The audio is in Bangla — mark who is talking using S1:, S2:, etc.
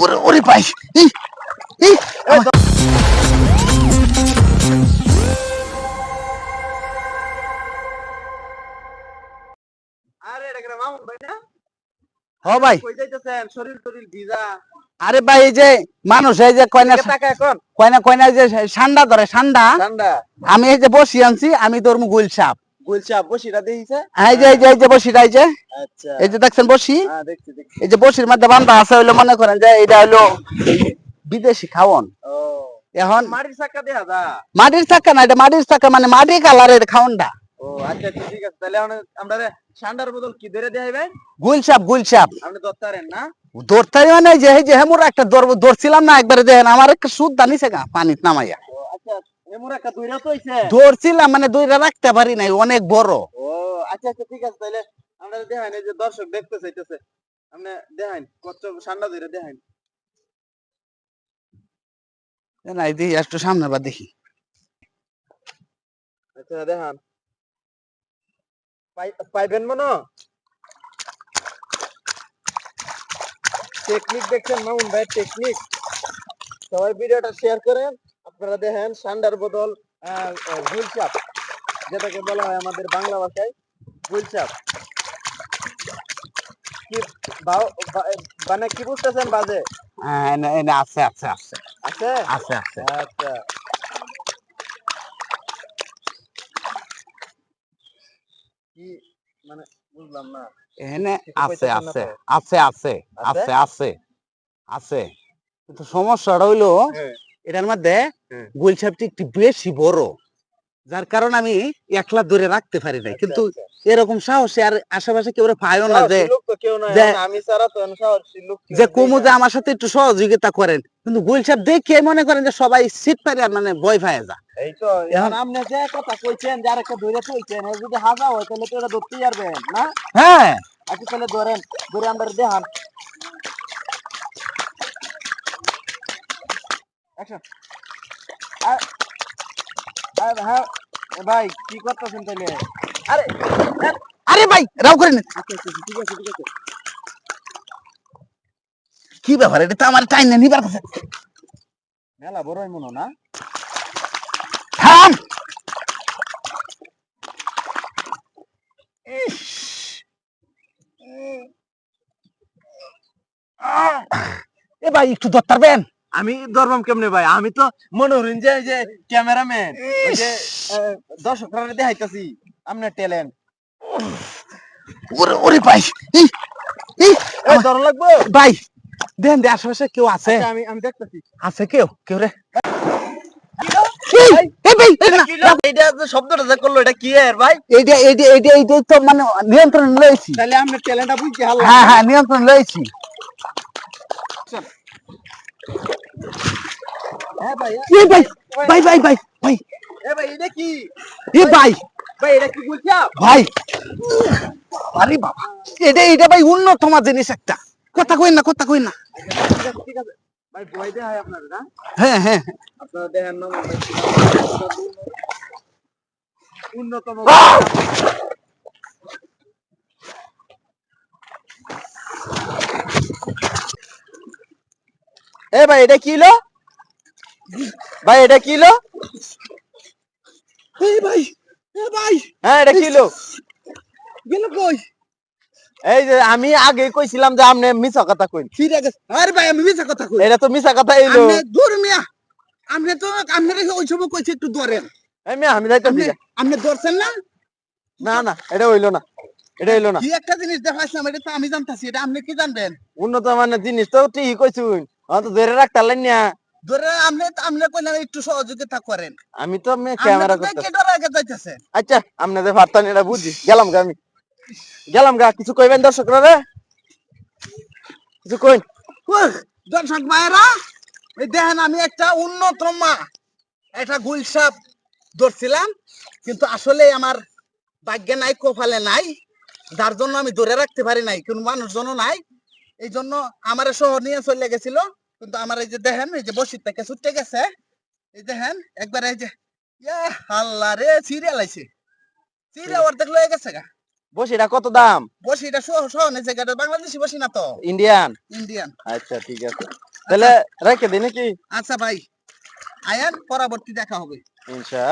S1: ওরে ওরে ভাই।
S2: আরে ভাই
S1: হ ভাই।
S2: কই শরীর ভিজা।
S1: আরে ভাই এই যে মানুষ এই যে কয়না কয়না কয়না যে ঠান্ডা ধরে ঠান্ডা আমি এই যে বসি আনছি আমি তোর গুল সাপ
S2: গুলচাপ বসিটা দেখিছে?
S1: এই যে এই যে বসিটা এই যে। এই যে দেখছেন বসি? এই যে বসির মধ্যে বান্ধা আছে হইল মনে করেন যে এটা হইল বিদেশি খাওয়ন। এখন
S2: মাটির চাকা দেয়া দা
S1: মাটির চাকা না এটা মাটির চাকা মানে মাটি কালারের খাওয়নটা।
S2: ও আচ্ছা আচ্ছা ঠিক আছে। তাহলে আমরা- আমরা বদল কি ধরে দেখাইবেন
S1: গুল সাপ গুল
S2: আপনি দত্তারেন না?
S1: ধরতারি মানে যে যে হেমুর একটা না একবারে দেখেন আমার একটা সুদ দানিছে গা পানিত নামাইয়া।
S2: আচ্ছা এমন একটা দুইরা তো হইছে।
S1: ধরছিলাম মানে দুইটা রাখতে পারি নাই অনেক বড়।
S2: ও আচ্ছা আচ্ছা ঠিক আছে তাহলে আমরা দেখাইন এই যে দর্শক দেখতে চাইতেছে আপনি দেখাইন কত ঠান্ডা ধরে দেখাইন
S1: না এই দেখি একটু সামনে বা দেখি।
S2: আচ্ছা দেখান। পাই- পাইবেন মনে? টেকনিক দেখছেন মামুন ভাই টেকনিক সবাই ভিডিওটা শেয়ার করেন আপনারা দেখেন সান্ডার বদল গুলচাপ যেটাকে বলা হয় আমাদের বাংলা ভাষায়। কি বাও- মানে কি বুঝতেছেন বাজে?
S1: হ্যাঁ, আছে আছে আছে।
S2: আছে?
S1: আছে আছে।
S2: আচ্ছা। কি মানে বুঝলাম না।
S1: এখানে আছে আছে আছে আছে
S2: আছে?
S1: আছে আছে আছে। কিন্তু সমস্যাটা হইল
S2: হ্যাঁ।
S1: এটার মধ্যে
S2: হ্যাঁ।
S1: গুলছাপটি একটু বেশি বড়। যার কারণে আমি একলা দূরে রাখতে পারি নাই। কিন্তু এরকম সাহসে আর আশেপাশে কেউ পায়ও না যে যে- কুমু যে আমার সাথে একটু সহযোগিতা করেন কিন্তু গুলছাপ দেখে মনে করেন যে সবাই সিট পারে আর মানে ভয় পায় যা
S2: এখন আপনি যে কথা কইছেন যার একটা ধরে কইছেন এ যদি হাজা হয় তাহলে ধরতে পারবেন না?
S1: হ্যাঁ।
S2: আচ্ছা ধরেন ধরে আমরা দেখান Action. আর- আর হ্যাঁ এ ভাই কি করতেছেন তাহলে আরে আরে,
S1: আরে ভাই রাও করেন
S2: ঠিক আছে ঠিক আছে।
S1: কি ব্যাপার এটা তো আমার টাইম নিবার কথা।
S2: মেলা বড়ই মনে না?
S1: থাম! এ ভাই একটু ধরতে পারবেন
S2: আমি ধরবাম কেমনে ভাই? আমি তো মনে হরিন যে এই যে ক্যামেরাম্যান ওই যে দর্শকরা দেখাইতাছি আপনার ট্যালেন্ট
S1: ওরে ওরে ভাই
S2: ধর লাগবো?
S1: ভাই দেন দে আশেপাশে কেউ আছে?
S2: আচ্ছা, আমি আমি দেখতেছি।
S1: আছে কেউ? কেউ রে? মানে নিয়ন্ত্রণ লয়েছি হ্যাঁ হ্যাঁ
S2: হ্যাঁ ভাই
S1: ভাই ভাই ভাই ভাই
S2: এ ভাই এটা কি
S1: এ ভাই
S2: ভাই এটা কি বলছা
S1: ভাই আরে বাবা এটা এটা ভাই উন্নতম জিনিস একটা। কথা কই না কথা কই না।
S2: ঠিক আছে ভাই বই দে হয়? আপনার না
S1: হ্যাঁ হ্যাঁ।
S2: আপনারা দেখেন না ভাই। এ ভাই এটা কি ভাই এটা কি লো
S1: এই ভাই এ ভাই।
S2: হ্যাঁ এটা কি
S1: গেল কই?
S2: এই যে আমি আগে কইছিলাম যে আপনি মিছা কথা কইন।
S1: ফিরে গেছে? আরে ভাই আমি মিছা কথা কই।
S2: এটা তো মিছা কথা
S1: দূর মিয়া। আপনি তো আপনি ওই সময় কইছে একটু ধরেন।
S2: এই মিয়া, আমি যাইতাছি
S1: আপনি আপনি ধরছেন না?
S2: না না এটা হইল না। এটা হইল না।
S1: কি একটা জিনিস দেখাইছিলাম এটা তো আমি জানতাছি এটা আপনি কি জানবেন?
S2: উন্নত মানের জিনিস তো ঠিকই কইছুন তো ধরে রাখতে পারলেন না।
S1: ধরে আপনি আপনি কইলেন একটু সহযোগিতা করেন।
S2: আমি তো ক্যামেরা করতে
S1: দেখে ডরে যাইতেছে।
S2: আচ্ছা আপনাদের ভারতান এটা বুঝি। গেলাম গা আমি। গেলাম গা কিছু কইবেন দর্শকরা রে? কিছু কইন।
S1: দর্শক ভাইরা এই দেখেন আমি একটা উন্নত মা। একটা গুলসাপ ধরছিলাম কিন্তু আসলে আমার ভাগ্যে নাই কপালে নাই। যার জন্য আমি ধরে রাখতে পারি নাই কোন মানুষজনও নাই। এই জন্য আমার শহর নিয়ে চলে গেছিল। কিন্তু আমার এই যে দেখেন এই যে বসির থেকে ছুটে গেছে এই দেখেন একবার এই যে ইয়া হাল্লা রে সিরিয়াল আইছে। সিরিয়াল অর্ধেক লয়ে গেছে গা।
S2: বসিটা কত দাম?
S1: বসি এটা সহ সহ নেছে এটা বাংলাদেশি বসি না তো?
S2: ইন্ডিয়ান?
S1: ইন্ডিয়ান।
S2: আচ্ছা ঠিক আছে। তাহলে রেখে দিই নাকি?
S1: আচ্ছা ভাই আয়ান পরবর্তী দেখা হবে।
S2: ইনশা